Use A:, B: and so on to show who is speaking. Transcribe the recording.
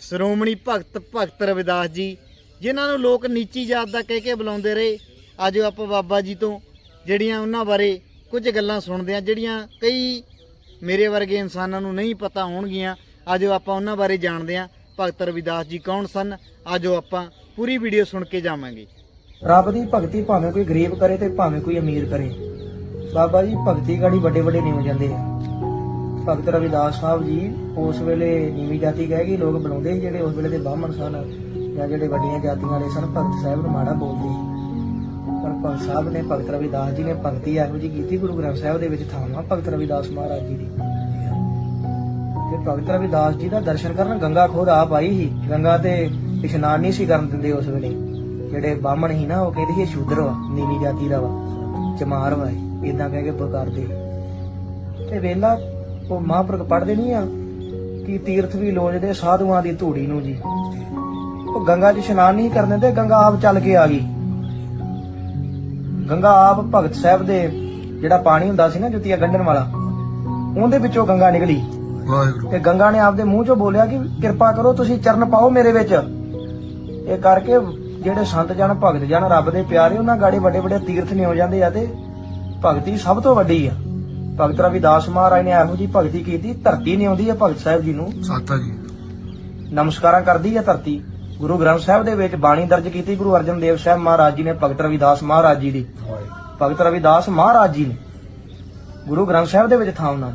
A: ਸ਼੍ਰੋਮਣੀ ਭਗਤ ਭਗਤ ਰਵਿਦਾਸ ਜੀ, ਜਿਨ੍ਹਾਂ ਨੂੰ ਲੋਕ ਨੀਚੀ ਜਾਤ ਦਾ ਕਹਿ ਕੇ ਬੁਲਾਉਂਦੇ ਰਹੇ, ਅੱਜ ਆਪਾਂ ਬਾਬਾ ਜੀ ਤੋਂ ਜਿਹੜੀਆਂ ਉਹਨਾਂ ਬਾਰੇ ਕੁਝ ਗੱਲਾਂ ਸੁਣਦੇ ਆ ਜਿਹੜੀਆਂ ਕਈ ਮੇਰੇ ਵਰਗੇ ਇਨਸਾਨਾਂ ਨੂੰ ਨਹੀਂ ਪਤਾ ਹੋਣਗੀਆਂ, ਅੱਜ ਆਪਾਂ ਉਹਨਾਂ ਬਾਰੇ ਜਾਣਦੇ ਆ ਭਗਤ ਰਵਿਦਾਸ ਜੀ ਕੌਣ ਸਨ? ਅੱਜ ਆਪਾਂ ਪੂਰੀ ਵੀਡੀਓ ਸੁਣ ਕੇ ਜਾਵਾਂਗੇ।
B: ਰੱਬ ਦੀ ਭਗਤੀ ਭਾਵੇਂ ਕੋਈ ਗਰੀਬ ਕਰੇ ਤੇ ਭਾਵੇਂ ਕੋਈ ਅਮੀਰ ਕਰੇ। ਬਾਬਾ ਜੀ, ਭਗਤੀ ਗਾੜੀ ਵੱਡੇ ਵੱਡੇ ਨਿਉ ਜਾਂਦੇ ਆ। ਭਗਤ ਰਵਿਦਾਸ ਸਾਹਿਬ ਜੀ ਉਸ ਵੇਲੇ ਨੀਵੀਂ ਜਾਤੀ ਕਹਿ ਗਈ ਲੋਕ ਬਣਾਉਂਦੇ ਸੀ, ਜਿਹੜੇ ਉਸ ਵੇਲੇ ਦੇ ਬਾਹਮਣ ਸਨ ਜਾਂ ਜਿਹੜੇ ਵੱਡੀਆਂ ਜਾਤੀਆਂ ਵਾਲੇ ਸਨ, ਭਗਤ ਸਾਹਿਬ ਨੂੰ ਮਾੜਾ ਬੋਲਦੇ ਸੀ। ਪਰ ਭਗਤ ਸਾਹਿਬ ਨੇ, ਭਗਤ ਰਵਿਦਾਸ ਜੀ ਨੇ ਭਗਤੀ ਇਹੋ ਜੀ ਕੀਤੀ, ਗੁਰੂ ਗ੍ਰੰਥ ਸਾਹਿਬ ਦੇ ਵਿੱਚ ਥਾਵਾਂ ਭਗਤ ਰਵਿਦਾਸ ਮਹਾਰਾਜ ਜੀ ਦੀ। ਤੇ ਭਗਤ ਰਵਿਦਾਸ ਜੀ ਦਾ ਦਰਸ਼ਨ ਕਰਨ ਗੰਗਾ ਖੁਦ ਆਪ ਆਈ ਸੀ। ਗੰਗਾ ਤੇ ਇਸ਼ਨਾਨ ਨਹੀਂ ਸੀ ਕਰਨ ਦਿੰਦੇ ਉਸ ਵੇਲੇ। ਜਿਹੜੇ ਬਾਹਮਣ ਸੀ ਨਾ, ਉਹ ਕਹਿੰਦੇ ਸੀ ਸ਼ੂਦਰ ਵਾ, ਨੀਵੀਂ ਜਾਤੀ ਦਾ ਵਾ, ਚਮਾਰ ਵਾ ਇਦਾਂ ਕਹਿ ਕੇ ਪੁਕਾਰਦੇ ਤੇ ਵੇਲਾ ਉਹ ਮਹਾਂਪੁਰਖ ਪੜਦੇ ਨਹੀਂ ਆ ਕਿ ਤੀਰਥ ਵੀ ਲੋਜਦੇ ਸਾਧੂਆਂ ਦੀ ਧੂੜੀ ਨੂੰ ਜੀ। ਉਹ ਗੰਗਾ 'ਚ ਇਸ਼ਨਾਨ ਨਹੀਂ ਕਰਨ ਦਿੰਦੇ ਗੰਗਾ ਆਪ ਚੱਲ ਕੇ ਆ ਗਈ। ਗੰਗਾ ਆਪ ਭਗਤ ਸਾਹਿਬ ਦੇ ਜਿਹੜਾ ਪਾਣੀ ਹੁੰਦਾ ਸੀ ਨਾ ਜੁੱਤੀਆਂ ਗੰਢਣ ਵਾਲਾ ਉਹਦੇ ਵਿੱਚੋਂ ਗੰਗਾ ਨਿਕਲੀ।
C: ਵਾਹਿਗੁਰੂ।
B: ਤੇ ਗੰਗਾ ਨੇ ਆਪਦੇ ਮੂੰਹ ਚੋਂ ਬੋਲਿਆ ਕਿ ਕਿਰਪਾ ਕਰੋ ਤੁਸੀਂ ਚਰਨ ਪਾਓ ਮੇਰੇ ਵਿੱਚ। ਇਹ ਕਰਕੇ ਜਿਹੜੇ ਸੰਤ ਜਨ ਭਗਤ ਜਨ ਰੱਬ ਦੇ ਪਿਆਰੇ ਉਹਨਾਂ ਗਾੜੀ ਵੱਡੇ ਵੱਡੇ ਤੀਰਥ ਨੇ ਹੋ ਜਾਂਦੇ ਆ ਤੇ ਭਗਤੀ ਸਭ ਤੋਂ ਵੱਡੀ ਆ। ਭਗਤ ਰਵਿਦਾਸ ਮਹਾਰਾਜ ਨੇ ਇਹੋ ਜੀ ਭਗਤੀ ਕੀਤੀ ਧਰਤੀ ਨੇ ਆਉਂਦੀ ਆ ਭਗਤ ਸਾਹਿਬ ਜੀ ਨੂੰ।
C: ਸਾਤਾ ਜੀ।
B: ਨਮਸਕਾਰਾਂ ਕਰਦੀ ਆ ਧਰਤੀ। ਗੁਰੂ ਗ੍ਰੰਥ ਸਾਹਿਬ ਦੇ ਵਿੱਚ ਬਾਣੀ ਦਰਜ ਕੀਤੀ ਗੁਰੂ ਅਰਜਨ ਦੇਵ ਸਾਹਿਬ ਮਹਾਰਾਜ ਜੀ ਨੇ ਭਗਤ ਰਵਿਦਾਸ ਮਹਾਰਾਜ ਜੀ ਦੀ। ਭਗਤ ਰਵਿਦਾਸ ਮਹਾਰਾਜ ਜੀ ਨੇ। ਗੁਰੂ ਗ੍ਰੰਥ ਸਾਹਿਬ ਦੇ ਵਿੱਚ ਥਾਂ ਉਹਨਾਂ